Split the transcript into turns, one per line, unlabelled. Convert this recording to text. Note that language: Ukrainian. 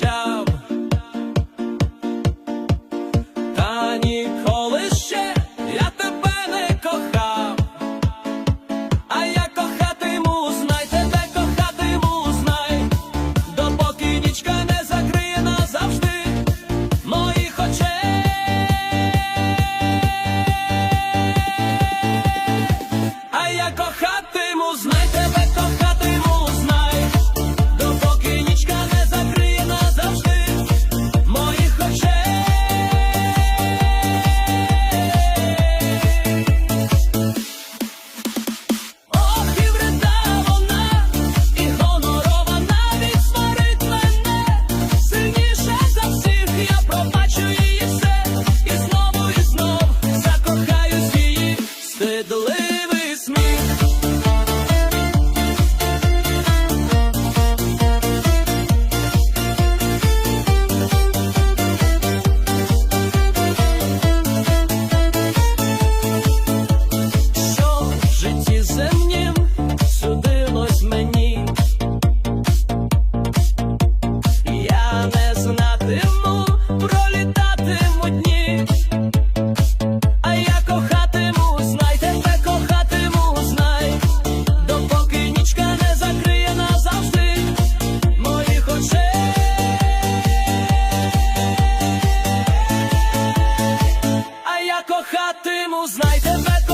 tchau. Кохатиму, знай тебе